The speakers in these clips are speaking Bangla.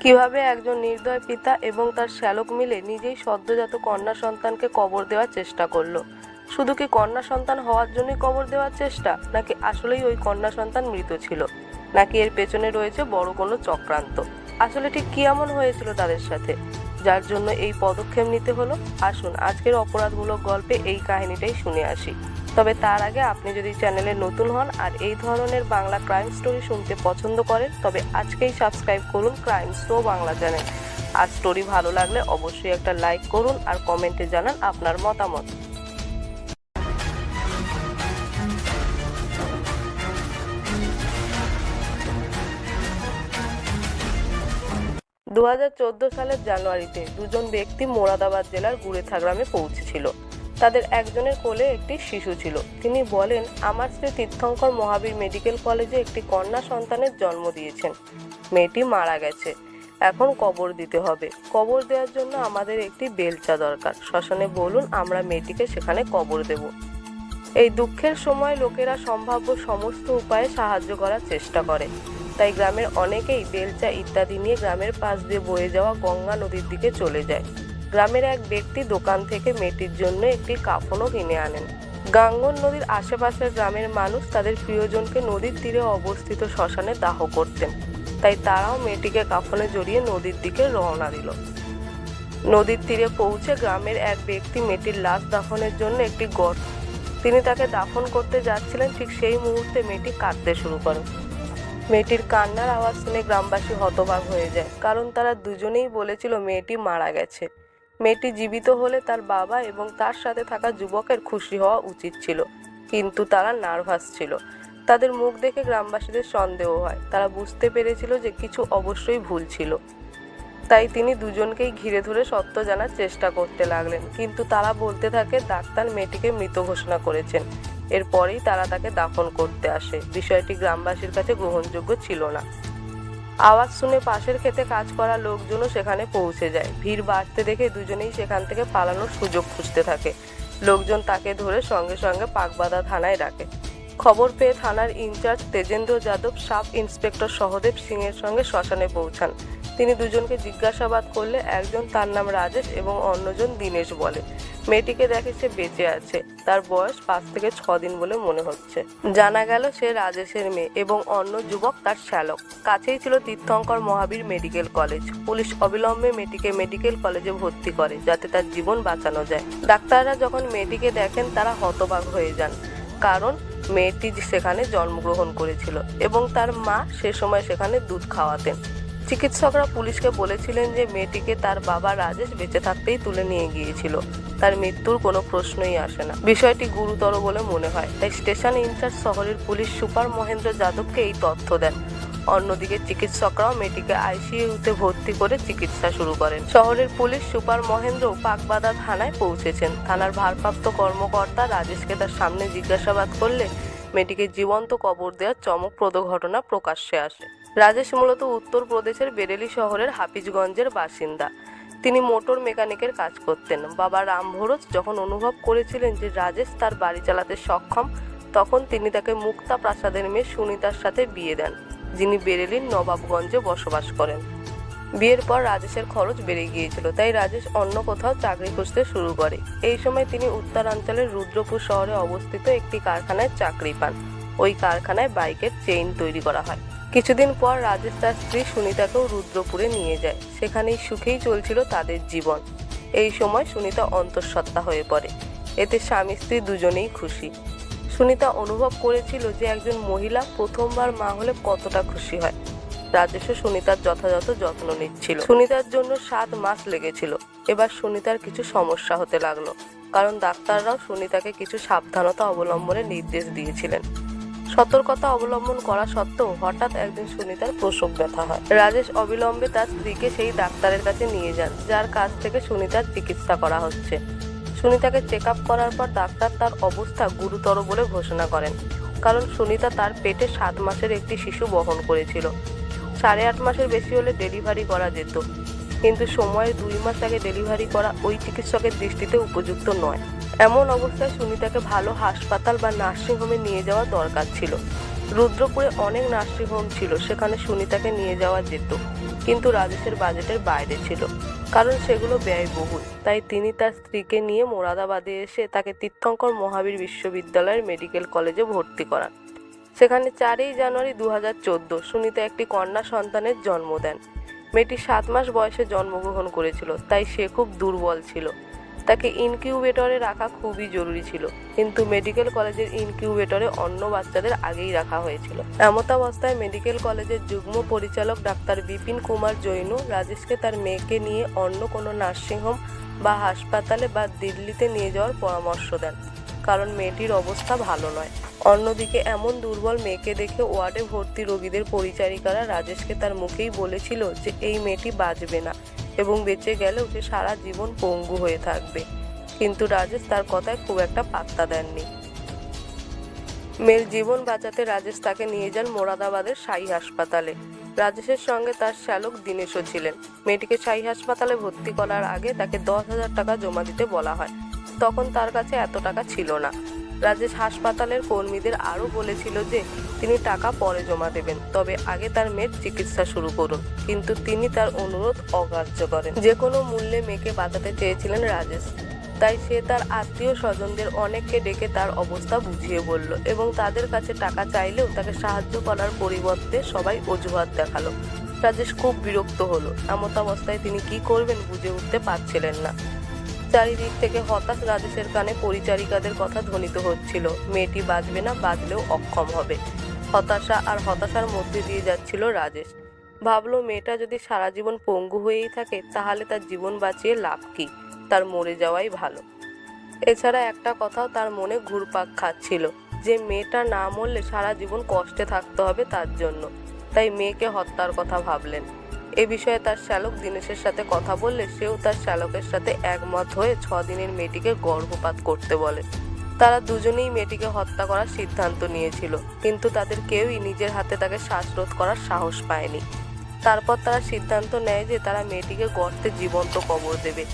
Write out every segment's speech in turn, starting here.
কীভাবে একজন নির্দয় পিতা এবং তার শ্যালক মিলে নিজেই সদ্যজাত কন্যা সন্তানকে কবর দেওয়ার চেষ্টা করল? শুধু কি কন্যা সন্তান হওয়ার জন্যই কবর দেওয়ার চেষ্টা, নাকি আসলেই ওই কন্যা সন্তান মৃত ছিল? নাকি এর পেছনে রয়েছে বড় কোনো চক্রান্ত? আসলে ঠিক কি এমন হয়েছিল তাদের সাথে? যার জন্য এই পদক্ষেপ নিতে হলো। আসুন, আজকের অপরাধমূলক গল্পে এই কাহিনীটাই শুনে আসি। তবে তার আগে আপনি যদি চ্যানেলে নতুন হন আর এই ধরনের বাংলা ক্রাইম স্টোরি শুনতে পছন্দ করেন, তবে আজকেই সাবস্ক্রাইব করুন ক্রাইম স্টো বাংলা চ্যানেল আর স্টোরি ভালো লাগলে অবশ্যই একটা লাইক করুন আর কমেন্টে জানান আপনার মতামত। দু হাজার চোদ্দ সালের জানুয়ারিতে দুজন ব্যক্তি মোরাদাবাদ জেলার গুড়েথা গ্রামে পৌঁছেছিল। তাদের একজনের কোলে একটি শিশু ছিল। তিনি বলেন, আমার স্ত্রী তীর্থঙ্কর মহাবীর মেডিকেল কলেজে একটি কন্যা সন্তানের জন্ম দিয়েছেন। মেয়েটি মারা গেছে। এখন কবর দিতে হবে। কবর দেওয়ার জন্য আমাদের একটি বেলচা দরকার। শ্মশানে বলুন, আমরা মেয়েটিকে সেখানে কবর দেব। এই দুঃখের সময় লোকেরা সম্ভাব্য সমস্ত উপায়ে সাহায্য করার চেষ্টা করে। তাই গ্রামের অনেকেই বেলচা ইত্যাদি নিয়ে গ্রামের পাশ দিয়ে বয়ে যাওয়া গঙ্গা নদীর দিকে চলে যায়। গ্রামের এক ব্যক্তি দোকান থেকে মেয়েটির জন্য একটি কাফনও কিনে আনেন। গাঙ্গন নদীর আশেপাশের গ্রামের মানুষ তাদের প্রিয়জনকে নদীর তীরে অবস্থিত শ্মশানে দাহ করতেন। তাই তারাও মেয়েটিকে কাফনে জড়িয়ে নদীর দিকে রওনা দিল। নদীর তীরে পৌঁছে গ্রামের এক ব্যক্তি মেয়েটির লাশ দাফনের জন্য একটি গর্ত। তিনি তাকে দাফন করতে যাচ্ছিলেন, ঠিক সেই মুহূর্তে মেয়েটি কাঁদতে শুরু করে মেয়েটির কান্নার আওয়াজ শুনে গ্রামবাসী হতবাক হয়ে যায়। কারণ তারা দুজনেই বলেছিল মেয়েটি মারা গেছে। মেয়েটি জীবিত হলে তার বাবা এবং তার সাথে থাকা যুবকের খুশি হওয়া উচিত ছিল। কিন্তু তারা নার্ভাস ছিল। তাদের মুখ দেখে গ্রামবাসীদের সন্দেহ হয়। তারা বুঝতে পেরেছিল যে কিছু অবশ্যই ভুল ছিল। তাই তিনি দুজনকেই ঘিরে ধরে সত্য জানার চেষ্টা করতে লাগলেন। কিন্তু তারা বলতে থাকে, ডাক্তার মেয়েটিকে মৃত ঘোষণা করেছেন। এরপরেই তারা তাকে দাফন করতে আসে। বিষয়টি গ্রামবাসীর কাছে গ্রহণযোগ্য ছিল না। আওয়াজ শুনে পাশের ক্ষেতে কাজ করা লোকজনও সেখানে পৌঁছে যায়। ভিড় বাড়তে দেখে দুজনেই সেখান থেকে পালানোর সুযোগ খুঁজতে থাকে। লোকজন তাকে ধরে সঙ্গে সঙ্গে পাকবাদা থানায় রাখে খবর পেয়ে থানার incharge Tejendra Yadav, sub inspector Sahdev Singh এর সঙ্গে শ্মশানে পৌঁছান। তিনি দুজনকে জিজ্ঞাসাবাদ করলে একজন তার নাম রাজেশ এবং অন্যজন দীনেশ বলে। মেয়েটিকে দেখে সে বেঁচে আছে। তার বয়স পাঁচ থেকে ছ দিন বলে মনে হচ্ছে। জানা গেল সে রাজেশের মেয়ে এবং অন্য যুবক তার শ্যালক। কাছেই ছিল Tirthankar Mahavir medical college. Police অবিলম্বে মেয়েটিকে মেডিকেল কলেজে ভর্তি করে যাতে তার জীবন বাঁচানো যায়। ডাক্তাররা যখন মেয়েটিকে দেখেন, তারা হতবাক হয়ে যান। কারণ মেয়েটি সেখানে জন্মগ্রহণ করেছিল এবং তার মা সে সময় সেখানে দুধ খাওয়াতেন। চিকিৎসকরা পুলিশকে বলেছিলেন যে মেয়েটিকে তার বাবা রাজেশ বেঁচে থাকতেই তুলে নিয়ে গিয়েছিল। তার মৃত্যুর কোনো প্রশ্নই আসে না। বিষয়টি গুরুতর বলে মনে হয়। তাই স্টেশন ইনচার্জ শহরের পুলিশ সুপার মহেন্দ্র যাদবকে এই তথ্য দেন। অন্যদিকে চিকিৎসকরাও মেয়েটিকে আইসিইউতে ভর্তি করে চিকিৎসা শুরু করেন। শহরের পুলিশ সুপার মহেন্দ্র পাকবাদা থানায় পৌঁছেছেন। থানার ভারপ্রাপ্ত কর্মকর্তা রাজেশকে তার সামনে জিজ্ঞাসাবাদ করলে মেয়েটিকে জীবন্ত কবর দেওয়ার চমকপ্রদ ঘটনা প্রকাশ্যে আসে। রাজেশ মূলত উত্তরপ্রদেশের বেরেলি শহরের হাফিজগঞ্জের বাসিন্দা। তিনি মোটর মেকানিকের কাজ করতেন। বাবা রাম যখন অনুভব করেছিলেন যে রাজেশ তার বাড়ি চালাতে সক্ষম, তখন তিনি তাকে মুক্তা প্রাসাদের মেয়ে সুনিতার সাথে বিয়ে দেন, যিনি বেরেলির নবাবগঞ্জে বসবাস করেন। বিয়ের পর রাজেশের খরচ বেড়ে গিয়েছিল, তাই রাজেশ অন্য কোথাও চাকরি খুঁজতে শুরু করে। এই সময় তিনি উত্তরাঞ্চলের রুদ্রপুর শহরে অবস্থিত একটি কারখানায় চাকরি পান। ওই কারখানায় বাইকের চেইন তৈরি করা হয়। কিছুদিন পর রাজেশ তার স্ত্রী সুনিতাকেও রুদ্রপুরে নিয়ে যায়। সেখানেই সুখেই চলছিল তাদের জীবন। এই সময় সুনিতা অন্তঃসত্ত্বা হয়ে পড়ে। এতে স্বামী স্ত্রী দুজনেই খুশি। সুনিতা অনুভব করেছিল যে একজন মহিলা প্রথমবার মা হলে কতটা খুশি হয়। রাজেশও সুনিতার যথাযথ যত্ন নিচ্ছিল। সুনিতার জন্য সাত মাস লেগেছিল। এবার সুনিতার কিছু সমস্যা হতে লাগল। কারণ ডাক্তাররাও সুনিতাকে কিছু সাবধানতা অবলম্বনের নির্দেশ দিয়েছিলেন। সতর্কতা অবলম্বন করা সত্ত্বেও হঠাৎ একদিন সুনিতার প্রসব ব্যথা হয়। রাজেশ অবিলম্বে তার স্ত্রীকে সেই ডাক্তারের কাছে নিয়ে যান, যার কাছ থেকে সুনিতার চিকিৎসা করা হচ্ছে। সুনিতাকে চেক আপ করার পর ডাক্তার তার অবস্থা গুরুতর বলে ঘোষণা করেন, কারণ সুনিতা তার পেটে সাত মাসের একটি শিশু বহন করেছিল। সাড়ে আট মাসের বেশি হলে ডেলিভারি করা যেত, কিন্তু সময়ের দুই মাস আগে ডেলিভারি করা ওই চিকিৎসকের দৃষ্টিতে উপযুক্ত নয়। এমন অবস্থায় সুনিতাকে ভালো হাসপাতাল বা নার্সিংহোমে নিয়ে যাওয়া দরকার ছিল। রুদ্রপুরে অনেক নার্সিংহোম ছিল, সেখানে সুনিতাকে নিয়ে যাওয়া যেত। কিন্তু রাজেশের বাজেটের বাইরে ছিল, কারণ সেগুলো ব্যয়বহুল। তাই তিনি তার স্ত্রীকে নিয়ে মোরাদাবাদে এসে তাকে তীর্থঙ্কর মহাবীর বিশ্ববিদ্যালয়ের মেডিকেল কলেজে ভর্তি করান। সেখানে চারই জানুয়ারি দু হাজার চোদ্দ সুনিতা একটি কন্যা সন্তানের জন্ম দেন। মেয়েটি সাত মাস বয়সে জন্মগ্রহণ করেছিল, তাই সে খুব দুর্বল ছিল। তাকে ইনকিউবেটরে রাখা খুবই জরুরি ছিল। কিন্তু মেডিকেল কলেজের ইনকিউবেটরে অন্য বাচ্চাদের আগেই রাখা হয়েছিল। এমতাবস্থায় মেডিকেল কলেজের যুগ্ম পরিচালক ডাক্তার বিপিন কুমার জৈন রাজেশকে তার মেয়েকে নিয়ে অন্য কোনো নার্সিংহোম বা হাসপাতালে বা দিল্লিতে নিয়ে যাওয়ার পরামর্শ দেন। কারণ মেয়েটির অবস্থা ভালো নয়। অন্যদিকে এমন দুর্বল মেয়েকে দেখে ওয়ার্ডে ভর্তি রোগীদের পরিচারিকারা রাজেশকে তার মুখেই বলেছিল যে, এই মেয়েটি বাঁচবে না। এবং বেঁচে গেলেও সে সারা জীবন পঙ্গু হয়ে থাকবে। কিন্তু রাজেশ তার কথায় খুব একটা পাত্তা দেননি। মেয়ের জীবন বাঁচাতে রাজেশ তাকে নিয়ে যান মোরাদাবাদের শাহী হাসপাতালে। রাজেশের সঙ্গে তার শ্যালক দীনেশও ছিলেন। মেয়েটিকে শাহী হাসপাতালে ভর্তি করার আগে তাকে দশ হাজার টাকা জমা দিতে বলা হয়। তখন তার কাছে এত টাকা ছিল না। রাজেশ হাসপাতালের কর্মীদের আরও বলেছিল যে তিনি টাকা পরে জমা দেবেন, তবে আগে তার মেয়ের চিকিৎসা শুরু করুন। কিন্তু তিনি তার অনুরোধ অগ্রাহ্য করেন। যে কোনো মূল্যে মেয়েকে বাঁচাতে চেয়েছিলেন রাজেশ। তাই সে তার আত্মীয় স্বজনদের অনেককে ডেকে তার অবস্থা বুঝিয়ে বলল এবং তাদের কাছে টাকা চাইলেও তাকে সাহায্য করার পরিবর্তে সবাই অজুহাত দেখাল। রাজেশ খুব বিরক্ত হলো। এমতাবস্থায় তিনি কি করবেন বুঝে উঠতে পারছিলেন না। চারিদিক থেকে হতাশ রাজেশের কানে পরিচারিকাদের কথা ধ্বনিত হচ্ছিল। মেয়েটি বাঁচবে না বাঁচলেও অক্ষম হবে। হতাশা আর হতাশার মধ্যে দিয়ে যাচ্ছিল রাজেশ। ভাবলো, মেয়েটা যদি সারা জীবন পঙ্গু হয়েই থাকে, তাহলে তার জীবন বাঁচিয়ে লাভ কি? তার মরে যাওয়াই ভালো। এছাড়া একটা কথাও তার মনে ঘুরপাক খাচ্ছিল, যে মেয়েটা না মরলে সারা জীবন কষ্টে থাকতে হবে তার জন্য। তাই মেয়েকে হত্যার কথা ভাবলেন। এ বিষয়ে তার শ্যালক দীনেশের সাথে কথা বললে সেও তার শ্যালকের সাথে একমত হয়ে ছ দিনের মেয়েটিকে গর্ভপাত করতে বলে। তারা দুজনেই মেয়েটিকে হত্যা করার সিদ্ধান্ত নিয়েছিল, কিন্তু তাদের কেউই নিজের হাতে তাকে শ্বাসরোধ করার সাহস পায়নি। তারপর তারা সিদ্ধান্ত নেয় যে তারা মেয়েটিকে গর্তে জীবন্ত কবর দেবে।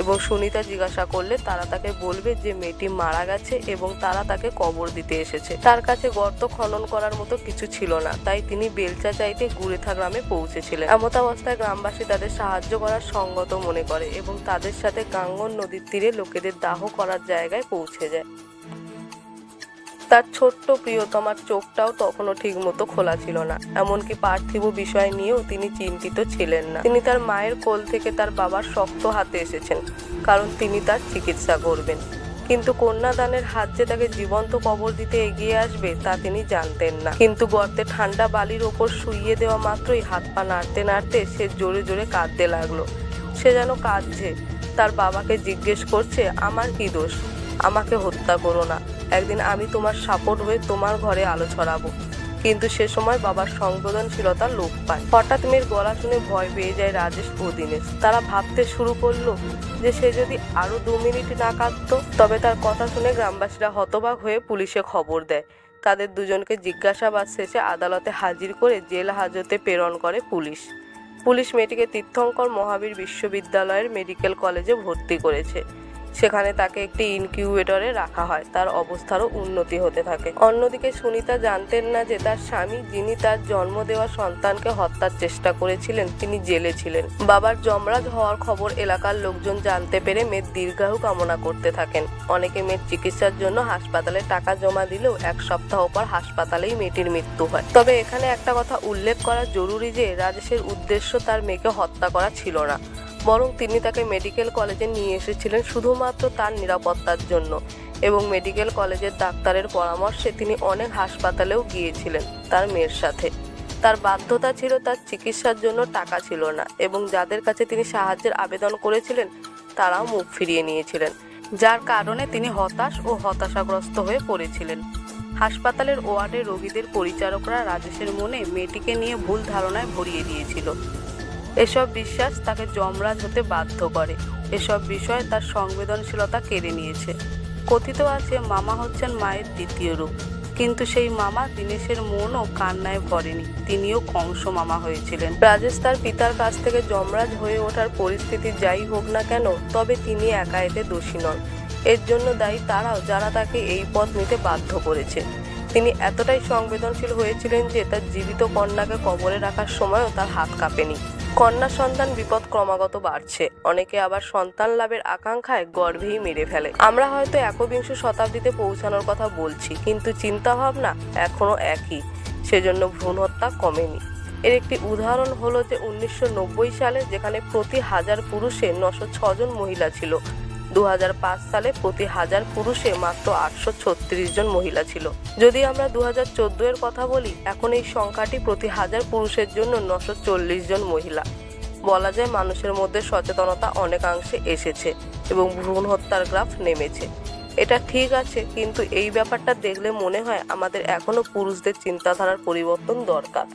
এবং সুনিতা জিজ্ঞাসা করলে তারা তাকে বলবে যে মেয়েটি মারা গেছে এবং তারা তাকে কবর দিতে এসেছে। তার কাছে গর্ত খনন করার মতো কিছু ছিল না, তাই তিনি বেলচা চাইতে গুরেথা গ্রামে পৌঁছেছিলেন। এমতাবস্থায় গ্রামবাসী তাদের সাহায্য করার সঙ্গত মনে করে এবং তাদের সাথে গাঙ্গন নদীর তীরে লোকেদের দাহ করার জায়গায় পৌঁছে যায়। তার ছোট্ট প্রিয়তমার চোখটাও তখনও ঠিকমতো খোলা ছিল না। এমনকি পার্থিব বিষয় নিয়েও তিনি চিন্তিত ছিলেন না। তিনি তার মায়ের কোল থেকে তার বাবার শক্ত হাতে এসেছেন, কারণ তিনি তার চিকিৎসা করবেন। কিন্তু কন্যাদানের হাত যে তাকে জীবন্ত কবর দিতে এগিয়ে আসবে, তা তিনি জানতেন না। কিন্তু গর্তে ঠান্ডা বালির ওপর শুইয়ে দেওয়া মাত্রই হাত পা নাড়তে নাড়তে সে জোরে জোরে কাঁদতে লাগল। সে যেন কাঁদছে। তার বাবাকে জিজ্ঞেস করছে, আমার কি দোষ? আমাকে হত্যা করো না। একদিন আমি তোমার সাপোর্ট হয়ে তোমার ঘরে আলো ছড়াবো। কিন্তু সে সময় বাবার সংবেদনশীলতা লোপ পায়। হঠাৎ মেয়ের গলা শুনে ভয় পেয়ে যায় রাজেশ ও দীনেশ। তারা ভাবতে শুরু করল যে সে যদি আরও দু মিনিট না কাঁদতো, তবে তার কথা শুনে গ্রামবাসীরা হতবাক হয়ে পুলিশে খবর দেয়। তাদের দুজনকে জিজ্ঞাসাবাদ শেষে আদালতে হাজির করে জেল হাজতে প্রেরণ করে পুলিশ। পুলিশ মেয়েটিকে তীর্থঙ্কর মহাবীর বিশ্ববিদ্যালয়ের মেডিকেল কলেজে ভর্তি করেছে। সেখানে তাকে একটি ইনকিউবেটরে রাখা হয়। তার অবস্থারও উন্নতি হতে থাকে। অন্যদিকে সুনিতা জানতেন না যে তার স্বামী, যিনি তার জন্ম দেওয়া সন্তানকে হত্যার চেষ্টা করেছিলেন, তিনি জেলে ছিলেন। বাবার যমরাজ হওয়ার খবর এলাকার লোকজন জানতে পেরে মেয়ের দীর্ঘায়ু কামনা করতে থাকেন। অনেকে মেয়ের চিকিৎসার জন্য হাসপাতালে টাকা জমা দিলেও এক সপ্তাহ পর হাসপাতালেই মেয়েটির মৃত্যু হয়। তবে এখানে একটা কথা উল্লেখ করা জরুরি যে, রাজেশের উদ্দেশ্য তার মেয়েকে হত্যা করা ছিল না। বরং তিনি তাকে মেডিকেল কলেজে নিয়ে এসেছিলেন শুধুমাত্র তার নিরাপত্তার জন্য এবং মেডিকেল কলেজের ডাক্তারের পরামর্শে তিনি অনেক হাসপাতালেও গিয়েছিলেন তার মেয়ের সাথে। তার বাধ্যতা ছিল তার চিকিৎসার জন্য টাকা ছিল না এবং যাদের কাছে তিনি সাহায্যের আবেদন করেছিলেন, তারাও মুখ ফিরিয়ে নিয়েছিলেন, যার কারণে তিনি হতাশ ও হতাশাগ্রস্ত হয়ে পড়েছিলেন। হাসপাতালের ওয়ার্ডে রোগীদের পরিচারকরা রাজেশের মনে মেয়েটিকে নিয়ে ভুল ধারণায় ভরিয়ে দিয়েছিল। এসব বিশ্বাস তাকে যমরাজ হতে বাধ্য করে। এসব বিষয় তার সংবেদনশীলতা কেড়ে নিয়েছে। কথিত আছে, মামা হচ্ছেন মায়ের দ্বিতীয় রূপ। কিন্তু সেই মামা দীনেশের মনও কান্নায় ভরেনি। তিনিও কংস মামা হয়েছিলেন। রাজেশ তার পিতার কাছ থেকে যমরাজ হয়ে ওঠার পরিস্থিতি যাই হোক না কেন, তবে তিনি একা এতে দোষী নন। এর জন্য দায়ী তারাও যারা তাকে এই পথ নিতে বাধ্য করেছে। তিনি এতটাই সংবেদনশীল হয়েছিলেন যে তার জীবিত কন্যাকে কবরে রাখার সময়ও তার হাত কাঁপেনি। কন্যা সন্তান বিপদ ক্রমাগত বাড়ছে। অনেকে আবার সন্তান লাভের আকাঙ্ক্ষায় গর্ভেই মেরে ফেলে। আমরা হয়তো একবিংশ শতাব্দীতে পৌঁছানোর কথা বলছি, কিন্তু চিন্তাভাবনা এখনও একই। সেজন্য ভ্রূণ হত্যা কমেনি। এর একটি উদাহরণ হলো যে উনিশশো নব্বই সালে যেখানে প্রতি হাজার পুরুষে নশো ছজন মহিলা ছিল দু হাজার পাঁচ সালে প্রতি হাজার পুরুষে মাত্র আটশো ছত্রিশ জন মহিলা ছিল। যদি আমরা দু হাজার এর কথা বলি, এখন এই সংখ্যাটি প্রতি হাজার পুরুষের জন্য নশো জন মহিলা। বলা যায় মানুষের মধ্যে সচেতনতা অনেকাংশে এসেছে এবং ভ্রূণ হত্যার গ্রাফ নেমেছে। এটা ঠিক আছে, কিন্তু এই ব্যাপারটা দেখলে মনে হয় আমাদের এখনও পুরুষদের চিন্তাধারার পরিবর্তন দরকার।